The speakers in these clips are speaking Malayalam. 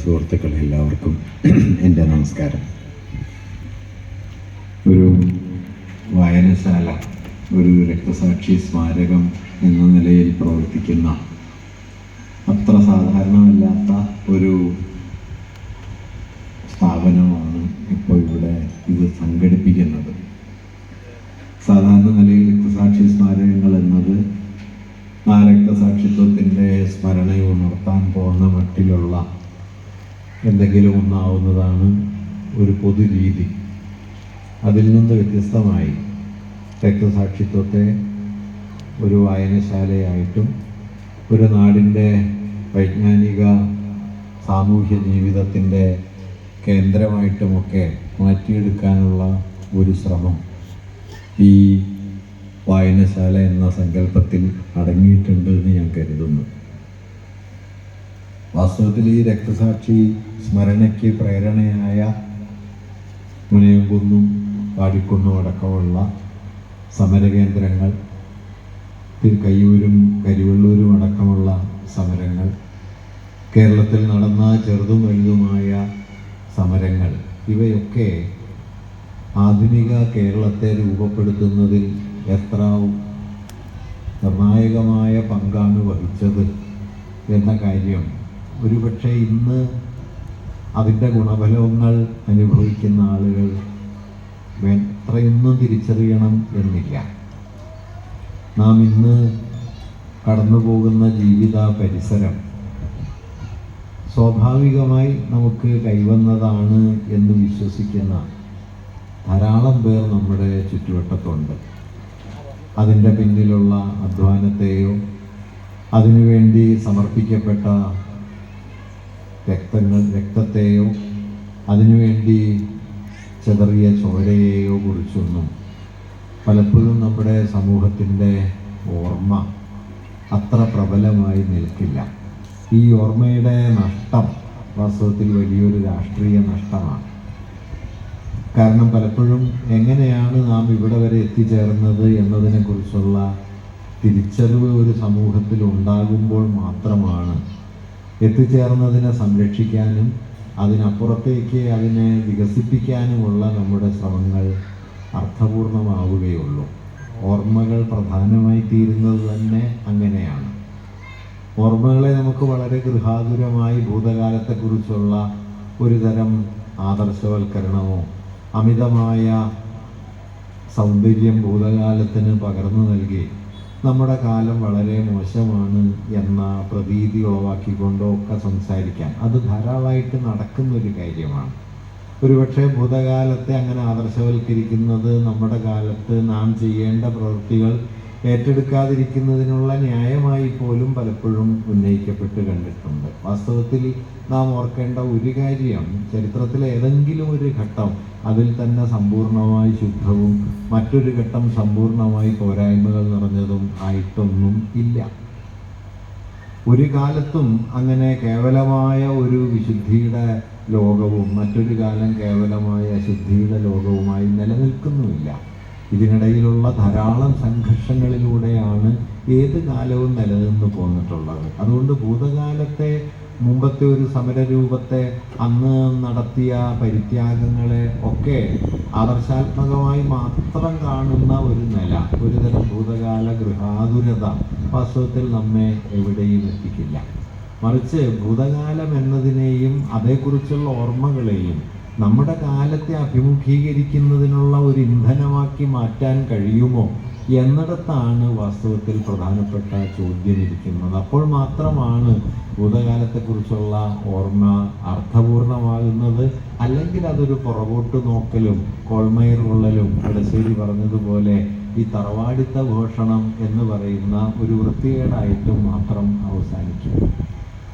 സുഹൃത്തുക്കളെ എല്ലാവർക്കും എന്റെ നമസ്കാരം. ഒരു വായനശാല ഒരു രക്തസാക്ഷി സ്മാരകം എന്ന നിലയിൽ പ്രവർത്തിക്കുന്ന അത്ര സാധാരണമല്ലാത്ത ഒരു സ്ഥാപനമാണ് ഇപ്പോൾ ഇവിടെ ഇത് സംഘടിപ്പിക്കുന്നത്. സാധാരണ നിലയിൽ രക്തസാക്ഷി സ്മാരകങ്ങൾ എന്നത് ആ രക്തസാക്ഷിത്വത്തിന്റെ സ്മരണ എന്തെങ്കിലും ഒന്നാവുന്നതാണ് ഒരു പൊതുരീതി അതിൽ നിന്ന് വ്യത്യസ്തമായി രക്തസാക്ഷിത്വത്തെ ഒരു വായനശാലയായിട്ടും ഒരു നാടിന്റെ വൈജ്ഞാനിക സാമൂഹ്യ ജീവിതത്തിന്റെ കേന്ദ്രമായിട്ടുമൊക്കെ മാറ്റിയെടുക്കാനുള്ള ഒരു ശ്രമം ഈ വായനശാല എന്ന സങ്കല്പത്തിൽ അടങ്ങിയിട്ടുണ്ട് എന്ന് ഞാൻ കരുതുന്നു വാസ്തവത്തിൽ ഈ രക്തസാക്ഷി സ്മരണയ്ക്ക് പ്രേരണയായ മുനയംകുന്നും പാടിക്കുന്നും അടക്കമുള്ള സമരകേന്ദ്രങ്ങൾ കയ്യൂരും കരിവള്ളൂരും അടക്കമുള്ള സമരങ്ങൾ കേരളത്തിൽ നടന്ന ചെറുതും വലുതുമായ സമരങ്ങൾ ഇവയൊക്കെ ആധുനിക കേരളത്തെ രൂപപ്പെടുത്തുന്നതിൽ എത്ര നിർണായകമായ പങ്കാണ് വഹിച്ചത് എന്ന കാര്യം ഒരുപക്ഷെ ഇന്ന് അതിന്റെ ഗുണഫലങ്ങൾ അനുഭവിക്കുന്ന ആളുകൾ എത്രയൊന്നും തിരിച്ചറിയണം എന്നില്ല. നാം ഇന്ന് കടന്നു പോകുന്ന ജീവിത പരിസരം സ്വാഭാവികമായി നമുക്ക് കൈവന്നതാണ് എന്ന് വിശ്വസിക്കുന്ന ധാരാളം പേർ നമ്മുടെ ചുറ്റുവട്ടത്തുണ്ട്. അതിന്റെ പിന്നിലുള്ള അധ്വാനത്തെയോ അതിനുവേണ്ടി സമർപ്പിക്കപ്പെട്ട രക്തങ്ങൾ രക്തത്തെയോ അതിനുവേണ്ടി ചെതറിയ ചോരയെയോ കുറിച്ചൊന്നും പലപ്പോഴും നമ്മുടെ സമൂഹത്തിന്റെ ഓർമ്മ അത്ര പ്രബലമായി നിൽക്കില്ല. ഈ ഓർമ്മയുടെ നഷ്ടം വാസ്തവത്തിൽ വലിയൊരു രാഷ്ട്രീയ നഷ്ടമാണ്. കാരണം പലപ്പോഴും എങ്ങനെയാണ് നാം ഇവിടെ വരെ എത്തിച്ചേർന്നത് എന്നതിനെക്കുറിച്ചുള്ള തിരിച്ചറിവ് ഒരു സമൂഹത്തിൽ ഉണ്ടാകുമ്പോൾ മാത്രമാണ് എത്തിച്ചേർന്നതിനെ സംരക്ഷിക്കാനും അതിനപ്പുറത്തേക്ക് അതിനെ വികസിപ്പിക്കാനുമുള്ള നമ്മുടെ ശ്രമങ്ങൾ അർത്ഥപൂർണമാവുകയുള്ളൂ. ഓർമ്മകൾ പ്രധാനമായി തീരുന്നത് തന്നെ അങ്ങനെയാണ്. ഓർമ്മകളെ നമുക്ക് വളരെ ഗൃഹാതുരമായി ഭൂതകാലത്തെക്കുറിച്ചുള്ള ഒരു തരം ആദർശവൽക്കരണമോ അമിതമായ സൗന്ദര്യം ഭൂതകാലത്തിന് പകർന്നു നൽകി നമ്മുടെ കാലം വളരെ മോശമാണ് എന്ന പ്രതീതി ഉളവാക്കിക്കൊണ്ടോ ഒക്കെ സംസാരിക്കാം. അത് ധാരാളമായിട്ട് നടക്കുന്ന ഒരു കാര്യമാണ്. ഒരുപക്ഷെ ഭൂതകാലത്തെ അങ്ങനെ ആദർശവൽക്കരിക്കുന്നത് നമ്മുടെ കാലത്ത് നാം ചെയ്യേണ്ട പ്രവൃത്തികൾ ഏറ്റെടുക്കാതിരിക്കുന്നതിനുള്ള ന്യായമായി പോലും പലപ്പോഴും ഉന്നയിക്കപ്പെട്ട് കണ്ടിട്ടുണ്ട്. വാസ്തവത്തിൽ നാം ഓർക്കേണ്ട ഒരു കാര്യം ചരിത്രത്തിലെ ഏതെങ്കിലും ഒരു ഘട്ടം അതിൽ തന്നെ സമ്പൂർണമായി ശുദ്ധവും മറ്റൊരു ഘട്ടം സമ്പൂർണമായി പോരായ്മകൾ നിറഞ്ഞതും ആയിട്ടൊന്നും ഇല്ല. ഒരു കാലത്തും അങ്ങനെ കേവലമായ ഒരു വിശുദ്ധിയുടെ ലോകവും മറ്റൊരു കാലം കേവലമായ അശുദ്ധിയുടെ ലോകവുമായി നിലനിൽക്കുന്നുമില്ല. ഇതിനിടയിലുള്ള ധാരാളം സംഘർഷങ്ങളിലൂടെയാണ് ഏത് കാലവും നിലനിന്ന് പോന്നിട്ടുള്ളത്. അതുകൊണ്ട് ഭൂതകാലത്തെ മുമ്പത്തെ ഒരു സമരരൂപത്തെ അന്ന് നടത്തിയ പരിത്യാഗങ്ങളെ ഒക്കെ ആദർശാത്മകമായി മാത്രം കാണുന്ന ഒരു നില ഒരുതരം ഭൂതകാല ഗൃഹാതുരത വാസ്തവത്തിൽ നമ്മെ എവിടെയും എത്തിക്കില്ല. മറിച്ച് ഭൂതകാലം എന്നതിനെയും അതേക്കുറിച്ചുള്ള ഓർമ്മകളെയും നമ്മുടെ കാലത്തെ അഭിമുഖീകരിക്കുന്നതിനുള്ള ഒരു ഇന്ധനമാക്കി മാറ്റാൻ കഴിയുമോ എന്നിടത്താണ് വാസ്തവത്തിൽ പ്രധാനപ്പെട്ട ചോദ്യം ഇരിക്കുന്നത്. അപ്പോൾ മാത്രമാണ് ഭൂതകാലത്തെക്കുറിച്ചുള്ള ഓർമ്മ അർത്ഥപൂർണമാകുന്നത്. അല്ലെങ്കിൽ അതൊരു പുറകോട്ട് നോക്കലും കോൾമയർ കൊള്ളലും ഇടശ്ശേരി പറഞ്ഞതുപോലെ ഈ തറവാടിത്ത ഘോഷണം എന്ന് പറയുന്ന ഒരു വൃത്തികേടായിട്ടും മാത്രം അവസാനിക്കും.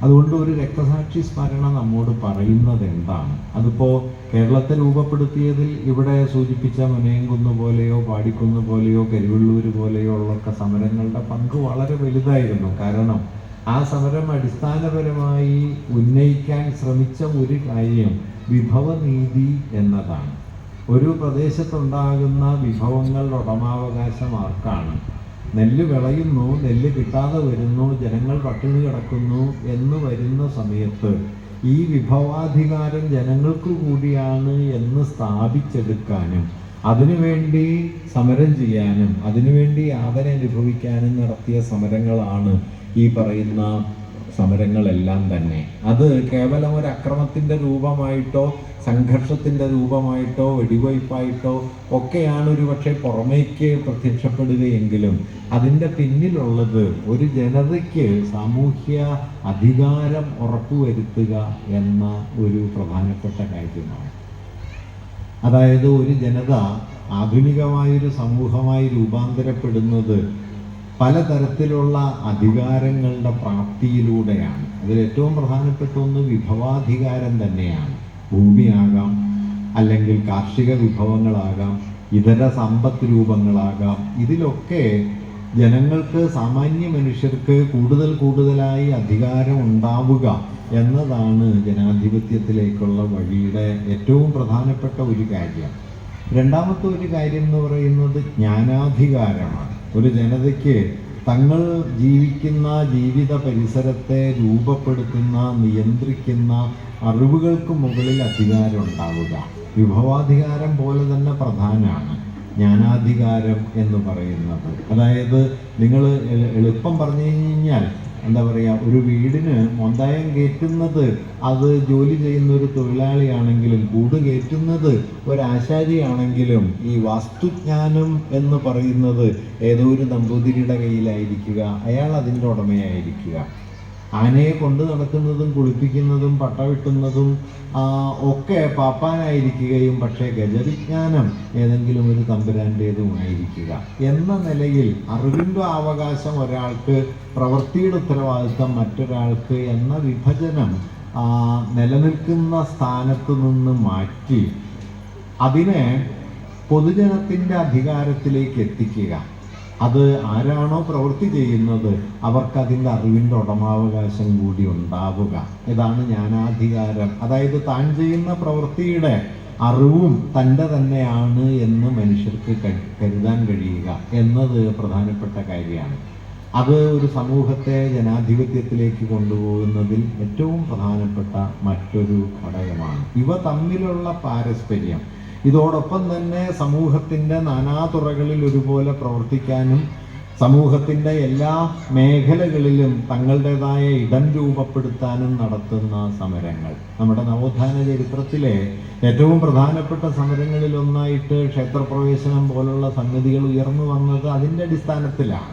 അതുകൊണ്ട് ഒരു രക്തസാക്ഷി സ്മരണ നമ്മോട് പറയുന്നത് എന്താണ്? അതിപ്പോൾ കേരളത്തെ രൂപപ്പെടുത്തിയതിൽ ഇവിടെ സൂചിപ്പിച്ച മുനയംകുന്ന് പോലെയോ പാടിക്കുന്ന് പോലെയോ കരിവള്ളൂർ പോലെയോ ഉള്ളൊക്കെ സമരങ്ങളുടെ പങ്ക് വളരെ വലുതായിരുന്നു. കാരണം ആ സമരം അടിസ്ഥാനപരമായി ഉന്നയിക്കാൻ ശ്രമിച്ച ഒരു കാര്യം വിഭവനീതി എന്നതാണ്. ഒരു പ്രദേശത്തുണ്ടാകുന്ന വിഭവങ്ങളുടെ ഉടമാവകാശം ആർക്കാണ്? നെല്ല് വിളയുന്നു നെല്ല് കിട്ടാതെ വരുന്നു ജനങ്ങൾ പട്ടിണി കിടക്കുന്നു എന്ന് വരുന്ന സമയത്ത് ഈ വിഭവാധികാരം ജനങ്ങൾക്ക് കൂടിയാണ് എന്ന് സ്ഥാപിച്ചെടുക്കാനും അതിനുവേണ്ടി സമരം ചെയ്യാനും അതിനുവേണ്ടി യാതന അനുഭവിക്കാനും നടത്തിയ സമരങ്ങളാണ് ഈ പറയുന്ന സമരങ്ങളെല്ലാം തന്നെ. അത് കേവലം ഒരു അക്രമത്തിന്റെ രൂപമായിട്ടോ സംഘർഷത്തിന്റെ രൂപമായിട്ടോ വെടിവയ്പായിട്ടോ ഒക്കെയാണ് ഒരു പക്ഷേ പുറമേക്ക് പ്രത്യക്ഷപ്പെടുകയെങ്കിലും അതിന്റെ പിന്നിലുള്ളത് ഒരു ജനതയ്ക്ക് സാമൂഹ്യ അധികാരം ഉറപ്പുവരുത്തുക എന്ന ഒരു പ്രധാനപ്പെട്ട കാര്യമാണ്. അതായത് ഒരു ജനത ആധുനികമായൊരു സമൂഹമായി രൂപാന്തരപ്പെടുന്നത് പലതരത്തിലുള്ള അധികാരങ്ങളുടെ പ്രാപ്തിയിലൂടെയാണ്. അതിൽ ഏറ്റവും പ്രധാനപ്പെട്ട ഒന്ന് വിഭവാധികാരം തന്നെയാണ്. ഭൂമിയാകാം അല്ലെങ്കിൽ കാർഷിക വിഭവങ്ങളാകാം ഇതര സമ്പത്ത് രൂപങ്ങളാകാം. ഇതിലൊക്കെ ജനങ്ങൾക്ക് സാമാന്യ മനുഷ്യർക്ക് കൂടുതൽ കൂടുതലായി അധികാരം ഉണ്ടാവുക എന്നതാണ് ജനാധിപത്യത്തിലേക്കുള്ള വഴിയുടെ ഏറ്റവും പ്രധാനപ്പെട്ട ഒരു കാര്യം. രണ്ടാമത്തെ ഒരു കാര്യം എന്ന് പറയുന്നത് ജ്ഞാനാധികാരമാണ്. ഒരു ജനതയ്ക്ക് തങ്ങൾ ജീവിക്കുന്ന ജീവിത പരിസരത്തെ രൂപപ്പെടുത്തുന്ന നിയന്ത്രിക്കുന്ന അറിവുകൾക്ക് മുകളിൽ അധികാരം ഉണ്ടാവുക. വിഭവാധികാരം പോലെ തന്നെ പ്രധാനമാണ് ജ്ഞാനാധികാരം എന്ന് പറയുന്നത്. അതായത് നിങ്ങൾ എളുപ്പം പറഞ്ഞു കഴിഞ്ഞാൽ എന്താ പറയുക ഒരു വീടിന് മൊന്തായം കയറ്റുന്നത് അത് ജോലി ചെയ്യുന്ന ഒരു തൊഴിലാളിയാണെങ്കിലും കൂട് കയറ്റുന്നത് ഒരു ആശാരിയാണെങ്കിലും ഈ വാസ്തുജ്ഞാനം എന്ന് പറയുന്നത് ഏതോ ഒരു നമ്പൂതിരിയുടെ കയ്യിലായിരിക്കുക അയാൾ അതിന്റെ ഉടമയായിരിക്കുക. ആനയെ കൊണ്ട് നടക്കുന്നതും കുളിപ്പിക്കുന്നതും പട്ടവിട്ടുന്നതും ആ, ഒക്കെ പാപ്പാനായിരിക്കുകയും പക്ഷേ ഗജവിജ്ഞാനം ഏതെങ്കിലും ഒരു തമ്പുരാന്റേതുമായിരിക്കുക എന്ന നിലയിൽ അറിവിന്റെ അവകാശം ഒരാൾക്ക് പ്രവൃത്തിയുടെ ഉത്തരവാദിത്തം മറ്റൊരാൾക്ക് എന്ന വിഭജനം നിലനിൽക്കുന്ന സ്ഥാനത്ത് നിന്ന് മാറ്റി അതിനെ പൊതുജനത്തിന്റെ അധികാരത്തിലേക്ക് എത്തിക്കുക. അത് ആരാണോ പ്രവൃത്തി ചെയ്യുന്നത് അവർക്ക് അതിന്റെ അറിവിന്റെ ഉടമാവകാശം കൂടി ഉണ്ടാവുക. ഇതാണ് ജ്ഞാനാധികാരം. അതായത് താൻ ചെയ്യുന്ന പ്രവൃത്തിയുടെ അറിവും തന്റെ തന്നെയാണ് എന്ന് മനുഷ്യർക്ക് കരുതാൻ കഴിയുക എന്നത് പ്രധാനപ്പെട്ട കാര്യമാണ്. അത് ഒരു സമൂഹത്തെ ജനാധിപത്യത്തിലേക്ക് കൊണ്ടുപോകുന്നതിൽ ഏറ്റവും പ്രധാനപ്പെട്ട മറ്റൊരു ഘടകമാണ്. ഇവ തമ്മിലുള്ള പാരസ്പര്യം ഇതോടൊപ്പം തന്നെ സമൂഹത്തിന്റെ നാനാതുറകളിൽ ഒരുപോലെ പ്രവർത്തിക്കാനും സമൂഹത്തിന്റെ എല്ലാ മേഖലകളിലും തങ്ങളുടേതായ ഇടം രൂപപ്പെടുത്താനും നടത്തുന്ന സമരങ്ങൾ. നമ്മുടെ നവോത്ഥാന ചരിത്രത്തിലെ ഏറ്റവും പ്രധാനപ്പെട്ട സമരങ്ങളിലൊന്നായിട്ട് ക്ഷേത്രപ്രവേശനം പോലുള്ള സംഗതികൾ ഉയർന്നു വന്നത് അതിന്റെ അടിസ്ഥാനത്തിലാണ്.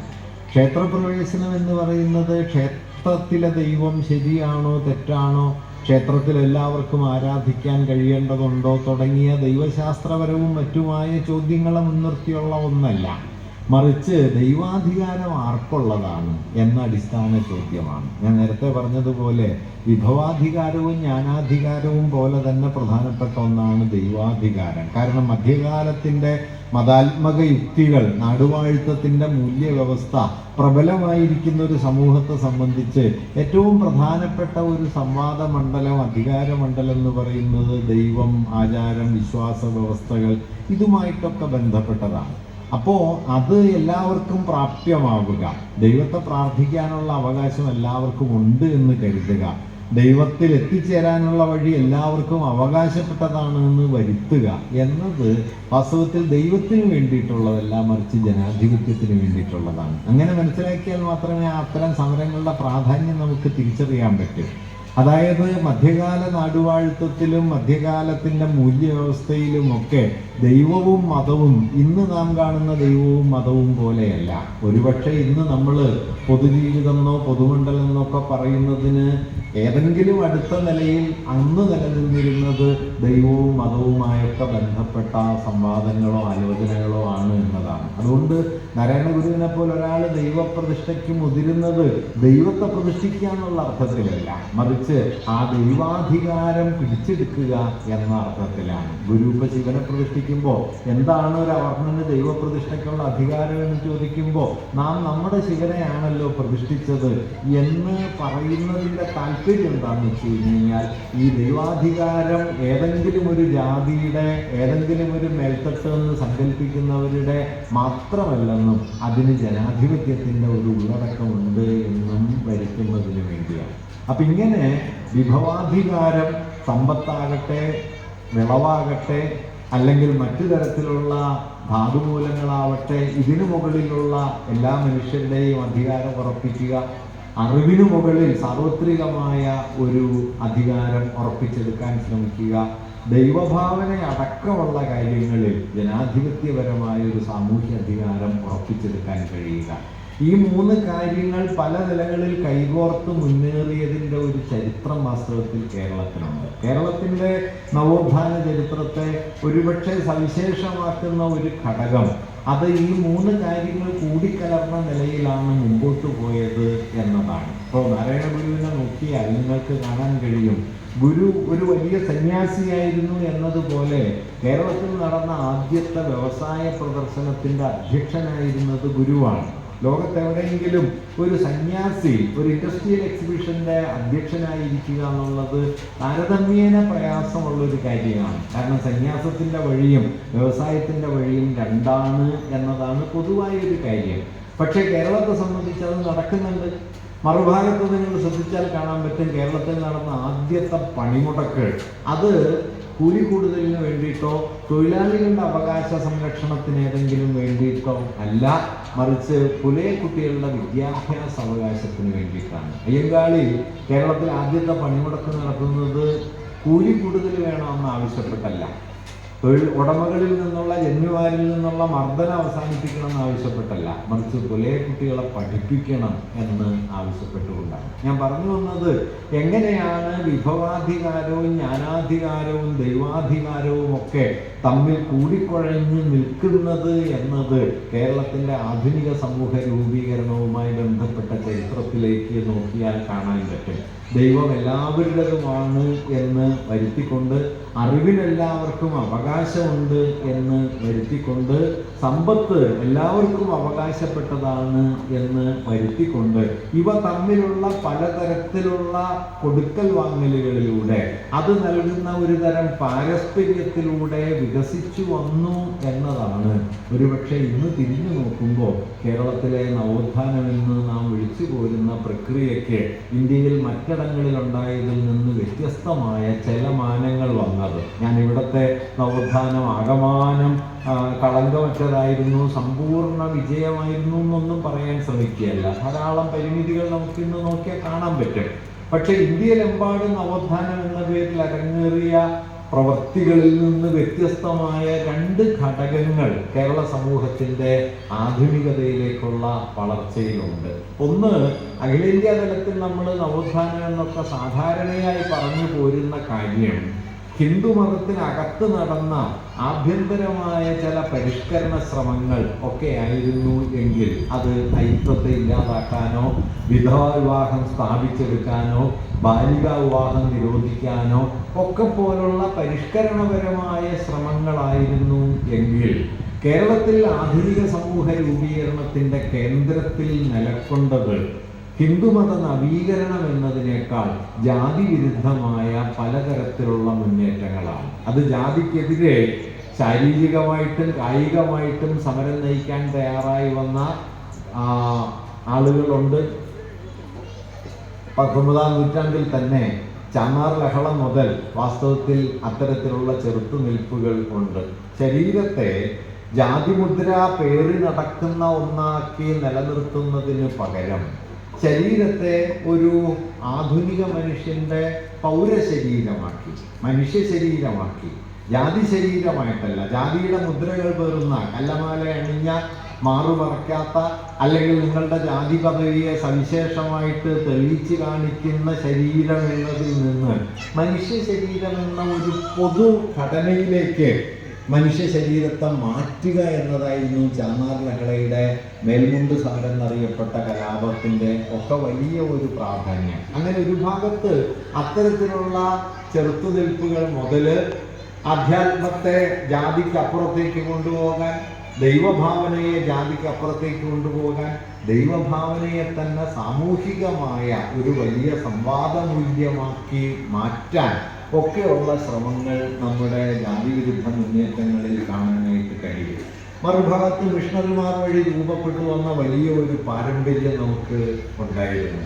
ക്ഷേത്രപ്രവേശനം എന്ന് പറയുന്നത് ക്ഷേത്രത്തിലെ ദൈവം ശരിയാണോ തെറ്റാണോ ക്ഷേത്രത്തിൽ എല്ലാവർക്കും ആരാധിക്കാൻ കഴിയേണ്ടതുണ്ടോ തുടങ്ങിയ ദൈവശാസ്ത്രപരവും മറ്റുമായ ചോദ്യങ്ങളെ മുൻനിർത്തിയുള്ള ഒന്നല്ല. മറിച്ച് ദൈവാധികാരം ആർക്കുള്ളതാണ് എന്ന അടിസ്ഥാന ചോദ്യമാണ്. ഞാൻ നേരത്തെ പറഞ്ഞതുപോലെ വിഭവാധികാരവും ജ്ഞാനാധികാരവും പോലെ തന്നെ പ്രധാനപ്പെട്ട ഒന്നാണ് ദൈവാധികാരം. കാരണം മധ്യകാലത്തിന്റെ മതാത്മക യുക്തികൾ നാടുവാഴ്ത്തത്തിന്റെ മൂല്യവ്യവസ്ഥ പ്രബലമായിരിക്കുന്ന ഒരു സമൂഹത്തെ സംബന്ധിച്ച് ഏറ്റവും പ്രധാനപ്പെട്ട ഒരു സംവാദ മണ്ഡലം അധികാര മണ്ഡലം എന്ന് പറയുന്നത് ദൈവം ആചാരം വിശ്വാസ വ്യവസ്ഥകൾ ഇതുമായിട്ടൊക്കെ ബന്ധപ്പെട്ടതാണ്. അപ്പോൾ അത് എല്ലാവർക്കും പ്രാപ്യമാവുക ദൈവത്തെ പ്രാർത്ഥിക്കാനുള്ള അവകാശം എല്ലാവർക്കും ഉണ്ട് എന്ന് കരുതുക. ദൈവത്തിൽ എത്തിച്ചേരാനുള്ള വഴി എല്ലാവർക്കും അവകാശപ്പെട്ടതാണ് എന്ന് വരുത്തുക എന്നത് വാസ്തവത്തിൽ ദൈവത്തിന് വേണ്ടിയിട്ടുള്ളതല്ല മറിച്ച് ജനാധിപത്യത്തിന് വേണ്ടിയിട്ടുള്ളതാണ്. അങ്ങനെ മനസ്സിലാക്കിയാൽ മാത്രമേ അത്തരം സമരങ്ങളുടെ പ്രാധാന്യം നമുക്ക് തിരിച്ചറിയാൻ പറ്റൂ. അതായത് മധ്യകാല നാടുവാഴ്ത്തത്തിലും മധ്യകാലത്തിന്റെ മൂല്യവ്യവസ്ഥയിലും ഒക്കെ ദൈവവും മതവും ഇന്ന് നാം കാണുന്ന ദൈവവും മതവും പോലെയല്ല. ഒരുപക്ഷെ ഇന്ന് നമ്മൾ പൊതുജീവിതമെന്നോ പൊതുമണ്ഡലം എന്നൊക്കെ പറയുന്നതിന് ഏതെങ്കിലും അടുത്ത നിലയിൽ അന്ന് നിലനിന്നിരുന്നത് ദൈവവും മതവുമായൊക്കെ ബന്ധപ്പെട്ട സംവാദങ്ങളോ ആലോചനകളോ ആണ് എന്നതാണ്. അതുകൊണ്ട് നാരായണ ഗുരുവിനെ പോലെ ഒരാൾ ദൈവപ്രതിഷ്ഠയ്ക്ക് മുതിരുന്നത് ദൈവത്തെ പ്രതിഷ്ഠിക്കുക എന്നുള്ള അർത്ഥത്തിലല്ല. മറിച്ച് ആ ദൈവാധികാരം പിടിച്ചെടുക്കുക എന്ന അർത്ഥത്തിലാണ്. ഗുരു ഇപ്പൊ ശിവനെ പ്രതിഷ്ഠിക്കുമ്പോൾ എന്താണ് ഒരു അവർണന് ദൈവപ്രതിഷ്ഠയ്ക്കുള്ള അധികാരം എന്ന് ചോദിക്കുമ്പോൾ നാം നമ്മുടെ ശിവനെയാണല്ലോ പ്രതിഷ്ഠിച്ചത് എന്ന് പറയുന്നതിന്റെ താല്പര്യം എന്താണെന്ന് വെച്ച് കഴിഞ്ഞ് കഴിഞ്ഞാൽ ഈ ദൈവാധികാരം ഏതെങ്കിലും ഒരു ജാതിയുടെ ഏതെങ്കിലും ഒരു മേൽത്തട്ട് എന്ന് സങ്കല്പിക്കുന്നവരുടെ മാത്രമല്ലെന്നും അതിന് ജനാധിപത്യത്തിന്റെ ഒരു ഉള്ളടക്കമുണ്ട് എന്നും വരുത്തുന്നതിന് വേണ്ടിയാണ്. അപ്പം ഇങ്ങനെ വിഭവാധികാരം സമ്പത്താകട്ടെ വിളവാകട്ടെ അല്ലെങ്കിൽ മറ്റു തരത്തിലുള്ള ധാതുമൂലങ്ങളാവട്ടെ ഇതിനു മുകളിലുള്ള എല്ലാ മനുഷ്യരുടെയും അധികാരം ഉറപ്പിക്കുക അറിവിനു മുകളിൽ സാർവത്രികമായ ഒരു അധികാരം ഉറപ്പിച്ചെടുക്കാൻ ശ്രമിക്കുക. ദൈവഭാവന അടക്കമുള്ള കാര്യങ്ങളിൽ ജനാധിപത്യപരമായ ഒരു സാമൂഹ്യ അധികാരം ഉറപ്പിച്ചെടുക്കാൻ കഴിയുക. ഈ മൂന്ന് കാര്യങ്ങൾ പല നിലകളിൽ കൈകോർത്ത് മുന്നേറിയതിന്റെ ഒരു ചരിത്രം വാസ്തവത്തിൽ കേരളത്തിനുണ്ട് കേരളത്തിന്റെ നവോത്ഥാന ചരിത്രത്തെ ഒരുപക്ഷെ സവിശേഷമാക്കുന്ന ഒരു ഘടകം അത് ഈ മൂന്ന് കാര്യങ്ങൾ കൂടിക്കലർന്ന നിലയിലാണ് മുമ്പോട്ട് പോയത് എന്നതാണ്. ഇപ്പോൾ നാരായണ ഗുരുവിനെ നോക്കിയാൽ നിങ്ങൾക്ക് കാണാൻ കഴിയും. ഗുരു ഒരു വലിയ സന്യാസിയായിരുന്നു എന്നതുപോലെ കേരളത്തിൽ നടന്ന ആദ്യത്തെ വ്യവസായ പ്രദർശനത്തിന്റെ അധ്യക്ഷനായിരുന്നത് ഗുരുവാണ്. ലോകത്തെവിടെയെങ്കിലും ഒരു സന്യാസി ഒരു ഇൻഡസ്ട്രിയൽ അധ്യക്ഷനായി ഇരിക്കുക എന്നുള്ളത് താരതമ്യേന പ്രയാസമുള്ള ഒരു കാര്യമാണ്. കാരണം സന്യാസത്തിന്റെ വഴിയും വ്യവസായത്തിന്റെ വഴിയും രണ്ടാണ് എന്നതാണ് പൊതുവായ ഒരു കാര്യം. പക്ഷേ കേരളത്തെ സംബന്ധിച്ച് അത് നടക്കുന്നുണ്ട്. മറുഭാഗത്ത് നിങ്ങൾ ശ്രദ്ധിച്ചാൽ കാണാൻ പറ്റും കേരളത്തിൽ നടന്ന ആദ്യത്തെ പണിമുടക്ക്. അത് കൂലി കൂടുതലിന് വേണ്ടിയിട്ടോ തൊഴിലാളികളുടെ അവകാശ സംരക്ഷണത്തിന് ഏതെങ്കിലും വേണ്ടിയിട്ടോ അല്ല മറിച്ച് പുലയ കുട്ടികളുടെ വിദ്യാഭ്യാസ അവകാശത്തിന് വേണ്ടിയിട്ടാണ്. അയ്യങ്കാളി കേരളത്തിൽ ആദ്യത്തെ പണിമുടക്ക് നടത്തുന്നത് കൂലി കൂടുതൽ വേണമെന്ന് ആവശ്യപ്പെട്ടല്ല തൊഴിൽ ഉടമകളിൽ നിന്നുള്ള ജന്മിമാരിൽ നിന്നുള്ള മർദ്ദനം അവസാനിപ്പിക്കണം എന്ന് ആവശ്യപ്പെട്ടല്ല. മറിച്ച് പുലയ കുട്ടികളെ പഠിപ്പിക്കണം എന്ന് ആവശ്യപ്പെട്ടുകൊണ്ടാണ്. ഞാൻ പറഞ്ഞു വന്നത് എങ്ങനെയാണ് വിഭവാധികാരവും ജ്ഞാനാധികാരവും ദൈവാധികാരവും ഒക്കെ തമ്മിൽ കൂടിക്കുഴഞ്ഞ് നിൽക്കുന്നത് എന്നത് കേരളത്തിന്റെ ആധുനിക സമൂഹ രൂപീകരണവുമായി ബന്ധപ്പെട്ട ചരിത്രത്തിലേക്ക് നോക്കിയാൽ കാണാൻ പറ്റും. ദൈവം എല്ലാവരുടേതുമാണ് എന്ന് വരുത്തിക്കൊണ്ട് അറിവിനെല്ലാവർക്കും അവകാശമുണ്ട് എന്ന് വരുത്തിക്കൊണ്ട് സമ്പത്ത് എല്ലാവർക്കും അവകാശപ്പെട്ടതാണ് എന്ന് വരുത്തിക്കൊണ്ട് ഇവ തമ്മിലുള്ള പലതരത്തിലുള്ള കൊടുക്കൽ വാങ്ങലുകളിലൂടെ അത് നൽകുന്ന ഒരു തരം പാരസ്പര്യത്തിലൂടെ വികസിച്ചു വന്നു എന്നതാണ്. ഒരുപക്ഷെ ഇന്ന് തിരിഞ്ഞു നോക്കുമ്പോൾ കേരളത്തിലെ നവോത്ഥാനം എന്ന് നാം വിളിച്ചു പോരുന്ന പ്രക്രിയയ്ക്ക് ഇന്ത്യയിൽ മറ്റിടങ്ങളിൽ ഉണ്ടായതിൽ നിന്ന് വ്യത്യസ്തമായ ചില മാനങ്ങൾ വന്നത്. ഞാൻ ഇവിടുത്തെ നവോത്ഥാനം ആകമാനം കളങ്കമറ്റതായിരുന്നു സമ്പൂർണ വിജയമായിരുന്നു എന്നൊന്നും പറയാൻ ശ്രമിക്കുകയല്ല. ധാരാളം പരിമിതികൾ നമുക്ക് ഇന്ന് നോക്കിയാൽ കാണാൻ പറ്റും. പക്ഷെ ഇന്ത്യയിലെമ്പാടും നവോത്ഥാനം എന്ന പേരിൽ അരങ്ങേറിയ പ്രവൃത്തികളിൽ നിന്ന് വ്യത്യസ്തമായ രണ്ട് ഘടകങ്ങൾ കേരള സമൂഹത്തിന്റെ ആധുനികതയിലേക്കുള്ള വളർച്ചയിലുണ്ട്. ഒന്ന് അഖിലേന്ത്യാ തലത്തിൽ നമ്മൾ നവോത്ഥാനം എന്നൊക്കെ സാധാരണയായി പറഞ്ഞു പോരുന്ന കാര്യം ഹിന്ദു മതത്തിനകത്ത് നടന്ന ആഭ്യന്തരമായ ചില പരിഷ്കരണ ശ്രമങ്ങൾ ഒക്കെ ആയിരുന്നു എങ്കിൽ അത് അയിത്വത്തെ ഇല്ലാതാക്കാനോ വിധവാ വിവാഹം സ്ഥാപിച്ചെടുക്കാനോ ബാലികാ വിവാഹം നിരോധിക്കാനോ ഒക്കെ പോലുള്ള പരിഷ്കരണപരമായ ശ്രമങ്ങളായിരുന്നു എങ്കിൽ കേരളത്തിൽ ആധുനിക സമൂഹ രൂപീകരണത്തിന്റെ കേന്ദ്രത്തിൽ നിലക്കൊണ്ടത് ഹിന്ദുമത നവീകരണം എന്നതിനേക്കാൾ ജാതി വിരുദ്ധമായ പലതരത്തിലുള്ള മുന്നേറ്റങ്ങളാണ്. അത് ജാതിക്കെതിരെ ശാരീരികമായിട്ടും കായികമായിട്ടും സമരം നയിക്കാൻ തയ്യാറായി വന്ന ആളുകളുണ്ട്. പത്തൊമ്പതാം നൂറ്റാണ്ടിൽ തന്നെ ചാമാർ ലഹള മുതൽ വാസ്തവത്തിൽ അത്തരത്തിലുള്ള ചെറുത്തുനിൽപ്പുകൾ ഉണ്ട്. ശരീരത്തെ ജാതിമുദ്ര പേറി നടക്കുന്ന ഒന്നാക്കി നിലനിർത്തുന്നതിന് പകരം ശരീരത്തെ ഒരു ആധുനിക മനുഷ്യന്റെ പൗരശരീരമാക്കി മനുഷ്യ ശരീരമാക്കി ജാതി ശരീരമായിട്ടല്ല ജാതിയുടെ മുദ്രകൾ പേറുന്ന കല്ലമാല അണിഞ്ഞ മാറുപറക്കാത്ത അല്ലെങ്കിൽ നിങ്ങളുടെ ജാതി പദവിയെ സവിശേഷമായിട്ട് തെളിയിച്ചു കാണിക്കുന്ന ശരീരം എന്നതിൽ നിന്ന് മനുഷ്യ ശരീരം എന്ന ഒരു പൊതു ഘടനയിലേക്ക് മനുഷ്യ ശരീരത്തെ മാറ്റുക എന്നതായിരുന്നു ചാന്നാർ ലഹളയുടെ മേൽമുണ്ട് സമരം എന്നറിയപ്പെട്ട കലാപത്തിന്റെ ഒക്കെ വലിയ ഒരു പ്രാധാന്യം. അങ്ങനെ ഒരു ഭാഗത്ത് അത്തരത്തിലുള്ള ചെറുത്തുനിൽപ്പുകൾ മുതൽ അധ്യാത്മത്തെ ജാതിക്ക് അപ്പുറത്തേക്ക് കൊണ്ടുപോകാൻ ദൈവഭാവനയെ ജാതിക്ക് അപ്പുറത്തേക്ക് കൊണ്ടുപോകാൻ ദൈവഭാവനയെ തന്നെ സാമൂഹികമായ ഒരു വലിയ സംവാദമൂല്യമാക്കി മാറ്റാൻ ഒക്കെയുള്ള ശ്രമങ്ങൾ നമ്മുടെ ജാതിവിരുദ്ധ മുന്നേറ്റങ്ങളിൽ കാണാനായിട്ട് കഴിയും. മറുഭാഗത്ത് മിഷണറിമാർ വഴി രൂപപ്പെട്ടു വന്ന വലിയ ഒരു പാരമ്പര്യം നമുക്ക് ഉണ്ടായിരുന്നു.